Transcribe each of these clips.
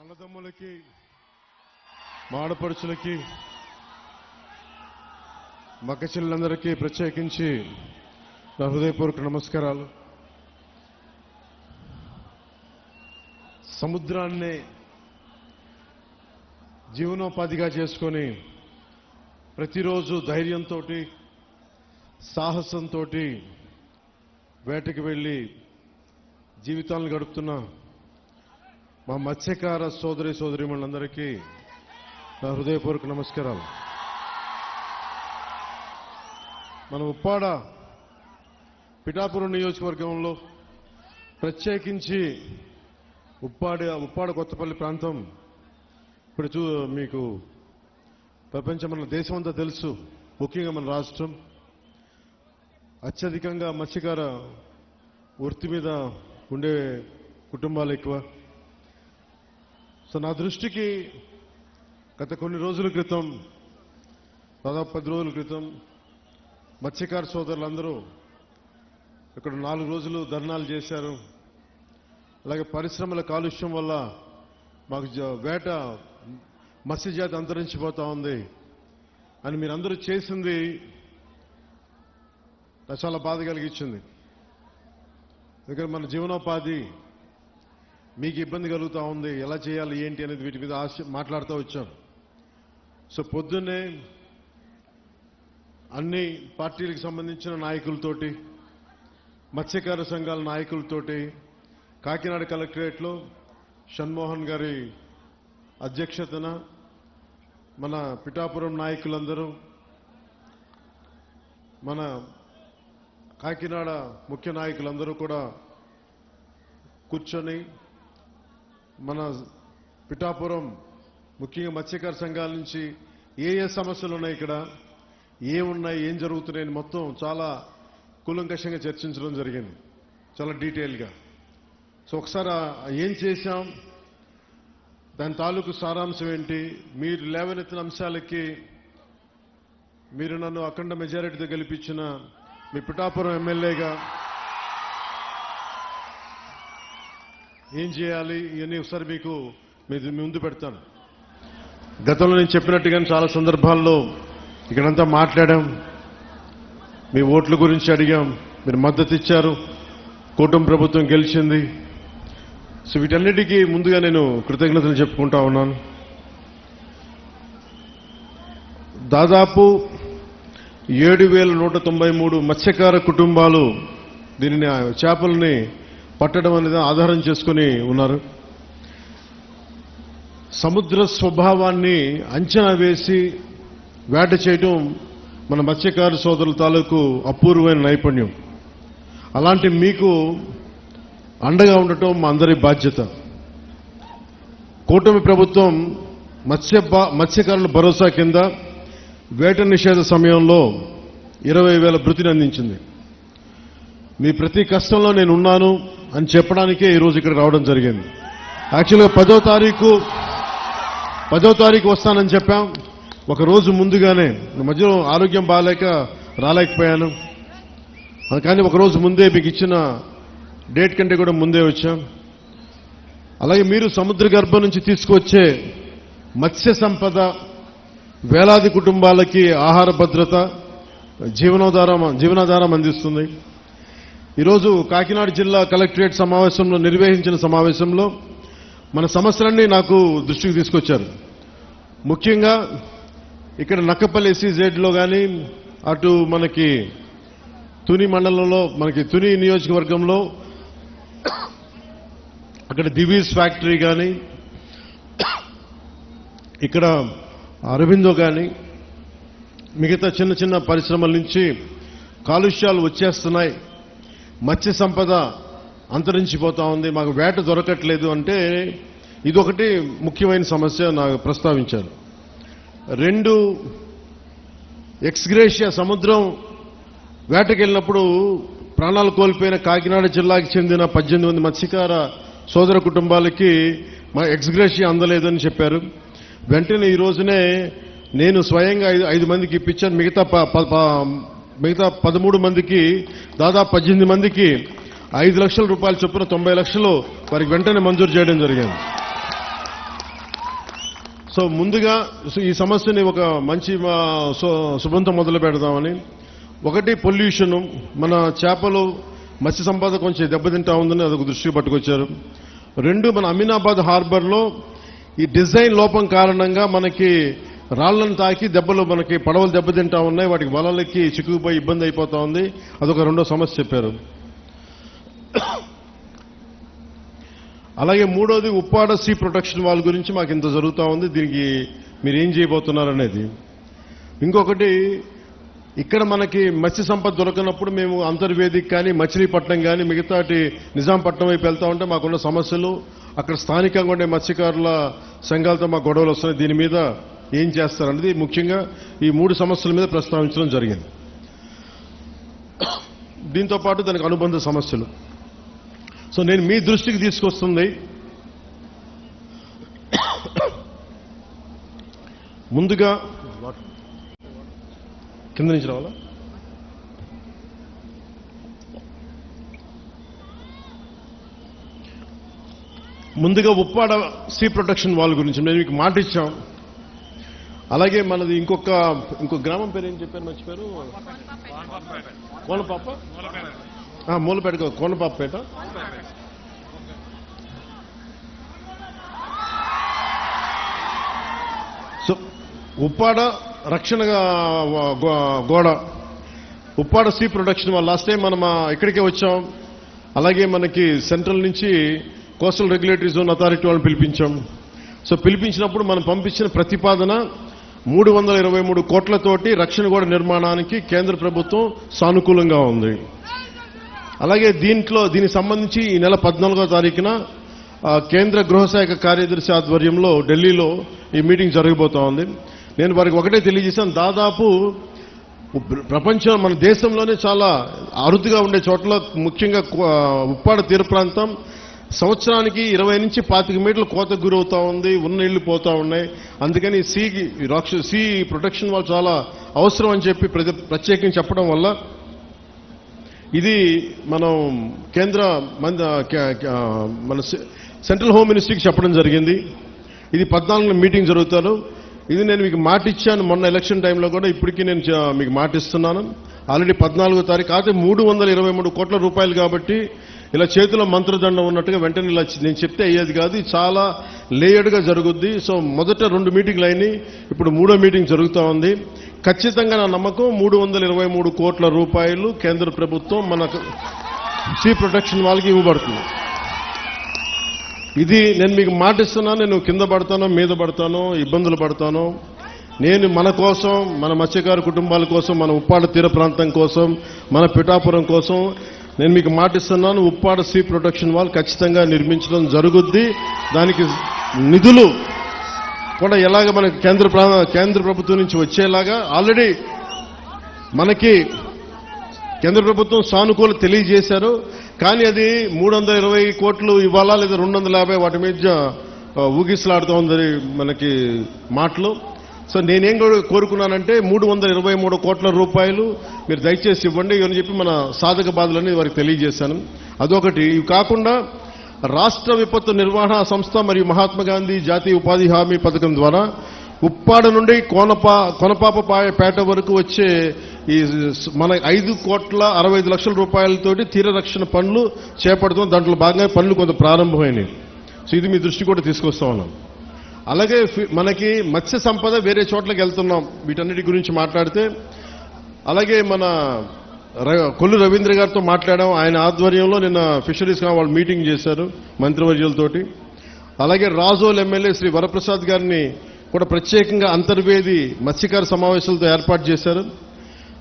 అన్నదమ్ములకి మాడపరుచులకి మగచిల్లందరికీ ప్రత్యేకించి నా హృదయపూర్వక నమస్కారాలు. సముద్రాన్ని జీవనోపాధిగా చేసుకొని ప్రతిరోజు ధైర్యంతో సాహసంతో వేటకి వెళ్ళి జీవితాలను గడుపుతున్న మా మత్స్యకార సోదరి సోదరిమణులందరికీ నా హృదయపూర్వక నమస్కారాలు. మన ఉప్పాడ పిఠాపురం నియోజకవర్గంలో ప్రత్యేకించి ఉప్పాడ ఉప్పాడ కొత్తపల్లి ప్రాంతం ఇప్పుడు చూ మీకు ప్రపంచం మన దేశం అంతా తెలుసు ముఖ్యంగా మన రాష్ట్రం. అత్యధికంగా మత్స్యకార వృత్తి మీద ఉండే కుటుంబాలు ఎక్కువ. సో నా దృష్టికి గత కొన్ని రోజుల క్రితం దాదాపు పది రోజుల క్రితం మత్స్యకార సోదరులందరూ ఇక్కడ నాలుగు రోజులు ధర్నాలు చేశారు. అలాగే పరిశ్రమల కాలుష్యం వల్ల మాకు వేట మత్స్యజాతి అంతరించిపోతా ఉంది అని మీరందరూ చేసింది నాకు చాలా బాధ కలిగించింది. ఎందుకంటే మన జీవనోపాధి మీకు ఇబ్బంది కలుగుతూ ఉంది ఎలా చేయాలి ఏంటి అనేది వీటి మీద ఆశ మాట్లాడుతూ వచ్చాం సో పొద్దున్నే అన్ని పార్టీలకు సంబంధించిన నాయకులతోటి మత్స్యకార సంఘాల నాయకులతోటి కాకినాడ కలెక్టరేట్లో షణ్మోహన్ గారి అధ్యక్షతన మన పిఠాపురం నాయకులందరూ మన కాకినాడ ముఖ్య నాయకులందరూ కూడా కూర్చొని మన పిఠాపురం ముఖ్యంగా మత్స్యకార సంఘాల నుంచి ఏ ఏ సమస్యలు ఉన్నాయి ఇక్కడ? ఏమున్నాయి ఏం జరుగుతున్నాయని మొత్తం చాలా కూలంకషంగా చర్చించడం జరిగింది. చాలా డీటెయిల్గా సో ఒకసారి ఏం చేశాం? దాని తాలూకు సారాంశం ఏంటి? మీరు లేవనెత్తిన అంశాలకి మీరు నన్ను అఖండ మెజారిటీతో గెలిపించిన మీ పిఠాపురం ఎమ్మెల్యేగా ఏం చేయాలి ఇవన్నీ ఒకసారి మీకు మీ ముందు పెడతాను. గతంలో నేను చెప్పినట్టుగానే చాలా సందర్భాల్లో ఇక్కడంతా మాట్లాడాం. మీ ఓట్ల గురించి అడిగాం. మీరు మద్దతు ఇచ్చారు. కూటమి ప్రభుత్వం గెలిచింది. సో వీటన్నిటికీ ముందుగా నేను కృతజ్ఞతలు చెప్పుకుంటా ఉన్నాను. దాదాపు ఏడు వేల నూట తొంభై మూడు మత్స్యకార కుటుంబాలు దీనిని ఆ పట్టడం అనేది ఆధారం చేసుకుని ఉన్నారు. సముద్ర స్వభావాన్ని అంచనా వేసి వేట చేయడం మన మత్స్యకారు సోదరుల తాలూకు అపూర్వమైన నైపుణ్యం. అలాంటి మీకు అండగా ఉండటం మా అందరి బాధ్యత. కూటమి ప్రభుత్వం మత్స్య బా- మత్స్యకారుల భరోసా కింద వేట నిషేధ సమయంలో ఇరవై వేల భృతిని అందించింది. మీ ప్రతి కష్టంలో నేను ఉన్నాను అని చెప్పడానికే ఈరోజు ఇక్కడ రావడం జరిగింది. యాక్చువల్గా పదో తారీఖు పదో తారీఖు వస్తానని చెప్పాం. ఒక రోజు ముందుగానే మధ్యలో ఆరోగ్యం బాగాలేక రాలేకపోయాను. కానీ ఒకరోజు ముందే మీకు ఇచ్చిన డేట్ కంటే కూడా ముందే వచ్చాం. అలాగే మీరు సముద్ర గర్భం నుంచి తీసుకొచ్చే మత్స్య సంపద వేలాది కుటుంబాలకి ఆహార భద్రత జీవనోధారం జీవనాధారం అందిస్తుంది. ఈరోజు కాకినాడ జిల్లా కలెక్టరేట్ సమావేశంలో నిర్వహించిన సమావేశంలో మన సమస్యలన్నీ నాకు దృష్టికి తీసుకొచ్చారు. ముఖ్యంగా ఇక్కడ నక్కపల్లి ఎస్సీజేడ్లో కానీ అటు మనకి తుని మండలంలో మనకి తుని నియోజకవర్గంలో అక్కడ దివీస్ ఫ్యాక్టరీ కానీ ఇక్కడ అరవిందో కానీ మిగతా చిన్న చిన్న పరిశ్రమల నుంచి కాలుష్యాలు వచ్చేస్తున్నాయి. మత్స్య సంపద అంతరించిపోతా ఉంది. మాకు వేట దొరకట్లేదు అంటే ఇదొకటి ముఖ్యమైన సమస్య నాకు ప్రస్తావించారు. రెండు ఎక్స్గ్రేషియా సముద్రం వేటకెళ్ళినప్పుడు ప్రాణాలు కోల్పోయిన కాకినాడ జిల్లాకి చెందిన పద్దెనిమిది మంది మత్స్యకార సోదర కుటుంబాలకి మా ఎక్స్గ్రేషియా అందలేదని చెప్పారు. వెంటనే ఈ రోజునే నేను స్వయంగా ఐదు ఐదు మందికి ఇప్పించాను. మిగతా మిగతా పదమూడు మందికి దాదాపు పద్దెనిమిది మందికి ఐదు లక్షల రూపాయలు చొప్పున తొంభై లక్షలు వారికి వెంటనే మంజూరు చేయడం జరిగింది. సో ముందుగా ఈ సమస్యని ఒక మంచి శుభంతో మొదలు పెడదామని. ఒకటి పొల్యూషన్. మన చేపలు మత్స్య సంపద కొంచెం దెబ్బతింటా ఉందని అదొక దృష్టికి పట్టుకొచ్చారు. రెండు మన అమీనాబాద్ హార్బర్లో ఈ డిజైన్ లోపం కారణంగా మనకి రాళ్ళను తాకి దెబ్బలు మనకి పడవలు దెబ్బతింటా ఉన్నాయి వాటికి వలలకి చిక్కుకుపోయి ఇబ్బంది అయిపోతా ఉంది. అదొక రెండో సమస్య చెప్పారు. అలాగే మూడోది ఉప్పాడ సీ ప్రొటెక్షన్ వాళ్ళ గురించి మాకు ఇంత జరుగుతూ ఉంది దీనికి మీరు ఏం చేయబోతున్నారు అనేది ఇంకొకటి ఇక్కడ మనకి మత్స్య సంపద దొరకనప్పుడు మేము అంతర్వేదిక్ కానీ మచిలీపట్నం కానీ మిగతాటి నిజాంపట్నం వైపు వెళ్తా ఉంటే మాకున్న సమస్యలు అక్కడ స్థానికంగా ఉండే మత్స్యకారుల సంఘాలతో మాకు గొడవలు వస్తున్నాయి. దీని మీద ఏం చేస్తారనేది ముఖ్యంగా ఈ మూడు సమస్యల మీద ప్రస్తావించడం జరిగింది. దీంతో పాటు దానికి అనుబంధ సమస్యలు. సో నేను మీ దృష్టికి తీసుకొస్తుంది. ముందుగా కింద నుంచి రావాలా? ముందుగా ఉప్పాడ సీ ప్రొటెక్షన్ వాల్ గురించి మేము మీకు మాట ఇచ్చాం. అలాగే మనది ఇంకొక ఇంకొక గ్రామం పేరు ఏం చెప్పారు మర్చిపోయారు? కోనపాప? మూలపేట కోనపాపపేట. సో ఉప్పాడ రక్షణ గోడ. ఉప్పాడ సీ ప్రొడక్షన్ వల్ల లాస్ట్ టైం మనం ఇక్కడికే వచ్చాం? అలాగే మనకి సెంట్రల్ నుంచి కోస్టల్ రెగ్యులేటరీ జోన్ అథారిటీ వాళ్ళని పిలిపించాం. సో పిలిపించినప్పుడు మనం పంపించిన ప్రతిపాదన మూడు వందల ఇరవై మూడు కోట్లతోటి రక్షణ గోడ నిర్మాణానికి కేంద్ర ప్రభుత్వం సానుకూలంగా ఉంది. అలాగే దీంట్లో దీనికి సంబంధించి ఈ నెల పద్నాలుగో తారీఖున కేంద్ర గృహశాఖ కార్యదర్శి ఆధ్వర్యంలో ఢిల్లీలో ఈ మీటింగ్ జరగబోతా ఉంది. నేను వారికి ఒకటే తెలియజేశాను దాదాపు ప్రపంచం మన దేశంలోనే చాలా అరుదుగా ఉండే చోట్ల ముఖ్యంగా ఉప్పాడ తీర ప్రాంతం సంవత్సరానికి ఇరవై నుంచి పాతిక మీటర్ల కోతకు గురవుతా ఉంది ఉన్న ఇళ్ళు పోతా ఉన్నాయి. అందుకని సీ రాక్ష సీ ప్రొటెక్షన్ వాళ్ళు చాలా అవసరం అని చెప్పి ప్రతి- ప్రత్యేకించి చెప్పడం వల్ల ఇది మనం కేంద్ర మన సె- సెంట్రల్ హోమ్ మినిస్ట్రీకి చెప్పడం జరిగింది. ఇది పద్నాలుగు మీటింగ్ జరుగుతారు. ఇది నేను మీకు మాట ఇచ్చాను మొన్న ఎలక్షన్ టైంలో కూడా ఇప్పటికీ నేను మీకు మాట ఇస్తున్నాను. ఆల్రెడీ పద్నాలుగో తారీఖు అయితే మూడు వందల ఇరవై మూడు కోట్ల రూపాయలు కాబట్టి ఇలా చేతిలో మంత్రదండం ఉన్నట్టుగా వెంటనే ఇలా నేను చెప్తే అయ్యేది కాదు. చాలా లేయర్డ్గా జరుగుద్ది. సో మొదట రెండు మీటింగ్లు అయినాయి. ఇప్పుడు మూడో మీటింగ్ జరుగుతూ ఉంది. ఖచ్చితంగా నా నమ్మకం మూడు వందల ఇరవై మూడు కోట్ల రూపాయలు కేంద్ర ప్రభుత్వం మనకు సీ ప్రొటెక్షన్ వాళ్ళకి ఇవ్వబడుతుంది. ఇది నేను మీకు మాటిస్తున్నా నేను కింద పడతానో మీద పడతానో ఇబ్బందులు పడతానో. నేను మన కోసం మన మత్స్యకారు కుటుంబాల కోసం మన ఉప్పాడ తీర ప్రాంతం కోసం మన పిఠాపురం కోసం నేను మీకు మాటిస్తున్నాను ఉప్పాడ సీ ప్రొటెక్షన్ వాల్ ఖచ్చితంగా నిర్మించడం జరుగుద్ది. దానికి నిధులు కూడా ఎలాగ మనకి కేంద్ర ప్రా- కేంద్ర ప్రభుత్వం నుంచి వచ్చేలాగా ఆల్రెడీ మనకి కేంద్ర ప్రభుత్వం సానుకూల తెలియజేశారు. కానీ అది మూడు వందల ఇరవై కోట్లు ఇవ్వాలా లేదా రెండు వందల యాభై వాటి మీద ఊగిసలాడుతోందని మనకి మాటలు. సో నేనేం కోరుకున్నానంటే మూడు వందల ఇరవై మూడు కోట్ల రూపాయలు మీరు దయచేసి ఇవ్వండి అని చెప్పి మన సాధక బాధలని వారికి తెలియజేశాను. అదొకటి. ఇవి కాకుండా రాష్ట్ర విపత్తు నిర్వహణ సంస్థ మరియు మహాత్మా గాంధీ జాతీయ ఉపాధి హామీ పథకం ద్వారా ఉప్పాడ నుండి కోనపా కొనపాప పేట వరకు వచ్చే ఈ మన ఐదు కోట్ల అరవై ఐదు లక్షల రూపాయలతోటి తీర రక్షణ పనులు చేపడుతున్నాం. దాంట్లో భాగంగా పనులు కొంత ప్రారంభమైనవి. సో ఇది మీ దృష్టి కూడా తీసుకొస్తా ఉన్నాం. అలాగే మనకి మత్స్య సంపద వేరే చోట్లకి వెళ్తున్నాం. వీటన్నిటి గురించి మాట్లాడితే అలాగే మన కొల్లు రవీంద్ర గారితో మాట్లాడాం. ఆయన ఆధ్వర్యంలో నిన్న ఫిషరీస్గా వాళ్ళు మీటింగ్ చేశారు మంత్రివర్యులతోటి. అలాగే రాజోల్ ఎమ్మెల్యే శ్రీ వరప్రసాద్ గారిని కూడా ప్రత్యేకంగా అంతర్వేది మత్స్యకార సమావేశాలతో ఏర్పాటు చేశారు.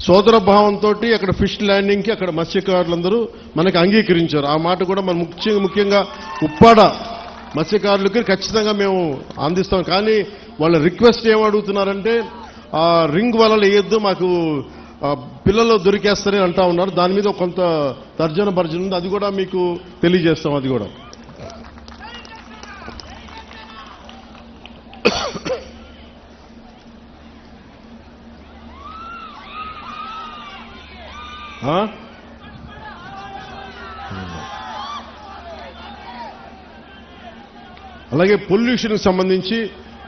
సోదర భావంతో అక్కడ ఫిష్ ల్యాండింగ్కి అక్కడ మత్స్యకారులందరూ మనకి అంగీకరించారు. ఆ మాట కూడా మన ముఖ్యంగా ముఖ్యంగా ఉప్పాడ మత్స్యకారులకి ఖచ్చితంగా మేము అందిస్తాం. కానీ వాళ్ళ రిక్వెస్ట్ ఏమడుగుతున్నారంటే అడుగుతున్నారంటే ఆ రింగ్ వలలు వేయొద్దు మాకు పిల్లలు దొరికేస్తారని అంటా ఉన్నారు. దాని మీద కొంత తర్జన భర్జన ఉంది. అది కూడా మీకు తెలియజేస్తాం అది కూడా. అలాగే పొల్యూషన్కి సంబంధించి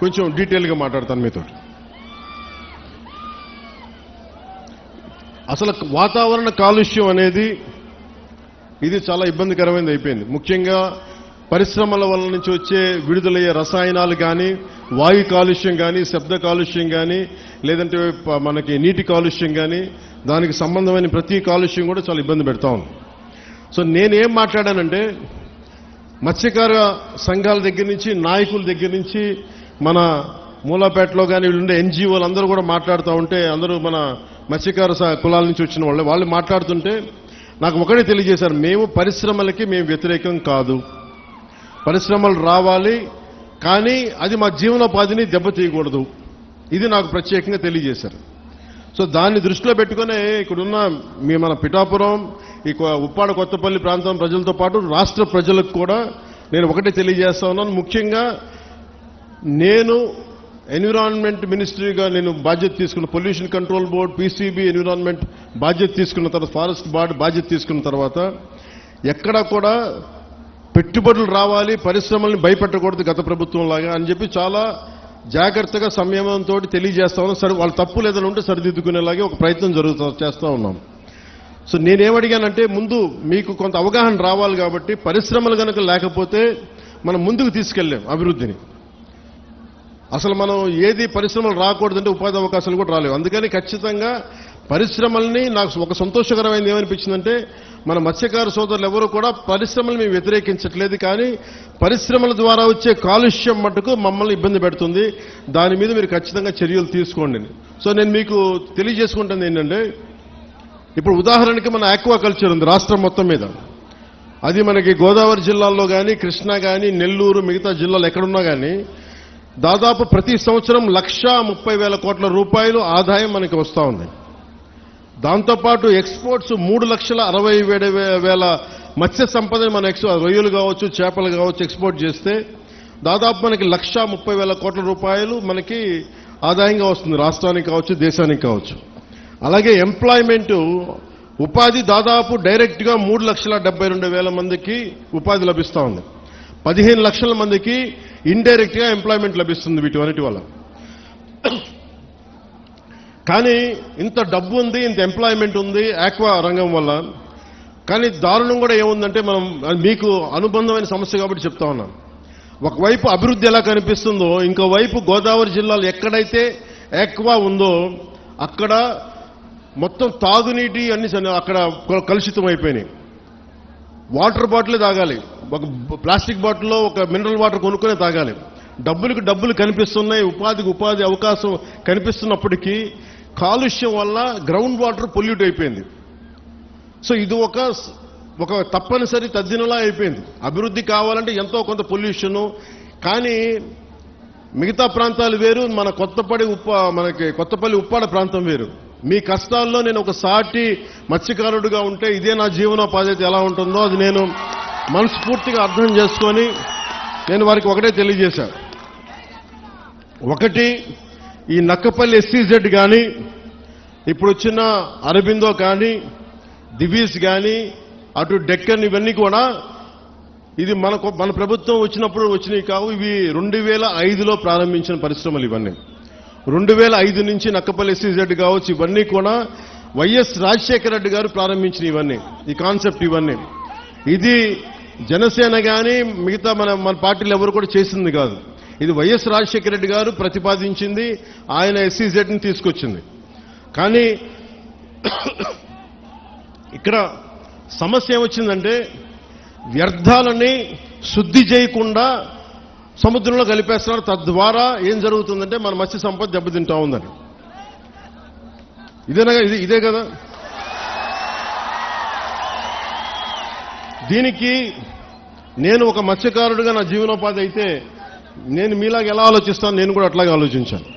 కొంచెం డీటెయిల్గా మాట్లాడతాను మీతో. అసలు వాతావరణ కాలుష్యం అనేది ఇది చాలా ఇబ్బందికరమైనది అయిపోయింది. ముఖ్యంగా పరిశ్రమల వల్ల నుంచి వచ్చే విడుదలయ్యే రసాయనాలు కానీ వాయు కాలుష్యం కానీ శబ్ద కాలుష్యం కానీ లేదంటే మనకి నీటి కాలుష్యం కానీ దానికి సంబంధమైన ప్రతి కాలుష్యం కూడా చాలా ఇబ్బంది పెడతా ఉంది. సో నేనేం మాట్లాడానంటే మత్స్యకార సంఘాల దగ్గర నుంచి నాయకుల దగ్గర నుంచి మన మూలాపేటలో కానీ వీళ్ళుండే ఎన్జిఓలు అందరూ కూడా మాట్లాడుతూ ఉంటే అందరూ మన మత్స్యకార కులాల నుంచి వచ్చిన వాళ్ళు. వాళ్ళు మాట్లాడుతుంటే నాకు ఒకటే తెలియజేశారు మేము పరిశ్రమలకి మేము వ్యతిరేకం కాదు. పరిశ్రమలు రావాలి కానీ అది మా జీవనోపాధిని దెబ్బతీయకూడదు ఇది నాకు ప్రత్యేకంగా తెలియజేశారు. సో దాన్ని దృష్టిలో పెట్టుకునే ఇక్కడున్న మీ మన పిఠాపురం ఈ ఉప్పాడ కొత్తపల్లి ప్రాంతం ప్రజలతో పాటు రాష్ట్ర ప్రజలకు కూడా నేను ఒకటే తెలియజేస్తా ఉన్నాను. ముఖ్యంగా నేను ఎన్విరాన్మెంట్ మినిస్ట్రీగా నేను బాధ్యత తీసుకున్న pollution control board PCB environment బాధ్యత తీసుకున్న తర్వాత ఫారెస్ట్ బార్డ్ బాధ్యత తీసుకున్న తర్వాత ఎక్కడా కూడా పెట్టుబడులు రావాలి పరిశ్రమల్ని భయపెట్టకూడదు గత ప్రభుత్వం లాగా అని చెప్పి చాలా జాగ్రత్తగా సంయమంతో తెలియజేస్తా ఉన్నాం సరే వాళ్ళ తప్పు లేదని ఉంటే సరిదిద్దుకునేలాగే ఒక ప్రయత్నం జరుగుతా చేస్తూ ఉన్నాం సో నేనేమడిగానంటే ముందు మీకు కొంత అవగాహన రావాలి కాబట్టి పరిశ్రమలు కనుక లేకపోతే మనం ముందుకు తీసుకెళ్ళాం అభివృద్ధిని. అసలు మనం ఏది పరిశ్రమలు రాకూడదంటే ఉపాధి అవకాశాలు కూడా రాలేవు. అందుకని ఖచ్చితంగా పరిశ్రమల్ని నాకు ఒక సంతోషకరమైనది ఏమనిపించిందంటే మన మత్స్యకార సోదరులు ఎవరు కూడా పరిశ్రమలు మేము వ్యతిరేకించట్లేదు కానీ పరిశ్రమల ద్వారా వచ్చే కాలుష్యం మటుకు మమ్మల్ని ఇబ్బంది పెడుతుంది. దాని మీద మీరు ఖచ్చితంగా చర్యలు తీసుకోండి సో నేను మీకు తెలియజేసుకుంటుంది ఏంటంటే ఇప్పుడు ఉదాహరణకి మన ఆక్వా కల్చర్ ఉంది రాష్ట్రం మొత్తం మీద. అది మనకి గోదావరి జిల్లాల్లో కానీ కృష్ణా కానీ నెల్లూరు మిగతా జిల్లాలు ఎక్కడున్నా కానీ దాదాపు ప్రతి సంవత్సరం లక్షా ముప్పై వేల కోట్ల రూపాయలు ఆదాయం మనకి వస్తూ ఉంది. దాంతోపాటు ఎక్స్పోర్ట్స్ మూడు లక్షల అరవై వేడు వేల మత్స్య సంపదని మన ఎక్స్ రొయ్యలు కావచ్చు చేపలు కావచ్చు ఎక్స్పోర్ట్ చేస్తే దాదాపు మనకి లక్షా ముప్పై వేల కోట్ల రూపాయలు మనకి ఆదాయంగా వస్తుంది రాష్ట్రానికి కావచ్చు దేశానికి కావచ్చు. అలాగే ఎంప్లాయ్మెంట్ ఉపాధి దాదాపు డైరెక్ట్గా మూడు లక్షల డెబ్బై రెండు వేల మందికి ఉపాధి లభిస్తూ ఉంది. పదిహేను లక్షల మందికి ఇండైరెక్ట్గా ఎంప్లాయ్మెంట్ లభిస్తుంది వీటి అన్నిటి వల్ల. కానీ ఇంత డబ్బు ఉంది ఇంత ఎంప్లాయ్మెంట్ ఉంది ఆక్వా రంగం వల్ల. కానీ దారుణం కూడా ఏముందంటే మనం మీకు అనుబంధమైన సమస్య కాబట్టి చెప్తా ఉన్నాం. ఒకవైపు అభివృద్ధి ఎలా కనిపిస్తుందో ఇంకోవైపు గోదావరి జిల్లాలో ఎక్కడైతే ఆక్వా ఉందో అక్కడ మొత్తం తాగునీటి అన్ని అక్కడ కలుషితం అయిపోయినాయి. వాటర్ బాటిల్ తాగాలి. ఒక ప్లాస్టిక్ బాటిల్లో ఒక మినరల్ వాటర్ కొనుక్కునే తాగాలి. డబ్బులకు డబ్బులు కనిపిస్తున్నాయి ఉపాధికి ఉపాధి అవకాశం కనిపిస్తున్నప్పటికీ కాలుష్యం వల్ల గ్రౌండ్ వాటర్ పొల్యూట్ అయిపోయింది. సో ఇది ఒక ఒక తప్పనిసరి తద్దినలా అయిపోయింది. అభివృద్ధి కావాలంటే ఎంతో కొంత పొల్యూషను కానీ మిగతా ప్రాంతాలు వేరు మన కొత్తపడి ఉప్ప మనకి కొత్తపల్లి ఉప్పాడ ప్రాంతం వేరు. మీ కష్టాల్లో నేను ఒక సాటి మత్స్యకారుడుగా ఉంటే ఇదే నా జీవనోపాధి అయితే ఎలా ఉంటుందో అది నేను మనస్ఫూర్తిగా అర్థం చేసుకొని నేను వారికి ఒకటే తెలియజేశాను ఒకటి ఈ నక్కపల్లి ఎస్సీజెడ్ కానీ ఇప్పుడు వచ్చిన అరబిందో కానీ దివీస్ కానీ అటు డెక్కన్ ఇవన్నీ కూడా ఇది మనకు మన ప్రభుత్వం వచ్చినప్పుడు వచ్చినవి కావు ఇవి రెండు వేల ఐదులో ప్రారంభించిన పరిశ్రమలు ఇవన్నీ. రెండు వేల ఐదు నుంచి నక్కపల్లి ఎస్సీజెడ్ కావచ్చు ఇవన్నీ కూడా వైఎస్ రాజశేఖర రెడ్డి గారు ప్రారంభించిన ఇవన్నీ ఈ కాన్సెప్ట్ ఇవన్నీ. ఇది జనసేన కానీ మిగతా మన మన పార్టీలు ఎవరు కూడా చేసింది కాదు. ఇది వైఎస్ రాజశేఖర రెడ్డి గారు ప్రతిపాదించింది ఆయన ఎస్సీజెడ్ని తీసుకొచ్చింది. కానీ ఇక్కడ సమస్య ఏమొచ్చిందంటే వ్యర్థాలని శుద్ధి చేయకుండా సముద్రంలో కలిపేస్తున్నారు. తద్వారా ఏం జరుగుతుందంటే మన మత్స్య సంపద దెబ్బతింటా ఉందని ఇదేనా ఇది ఇదే కదా? దీనికి నేను ఒక మత్స్యకారుడిగా నా జీవనోపాధి అయితే నేను మీలాగా ఎలా ఆలోచిస్తాను? నేను కూడా అట్లాగే ఆలోచించాను.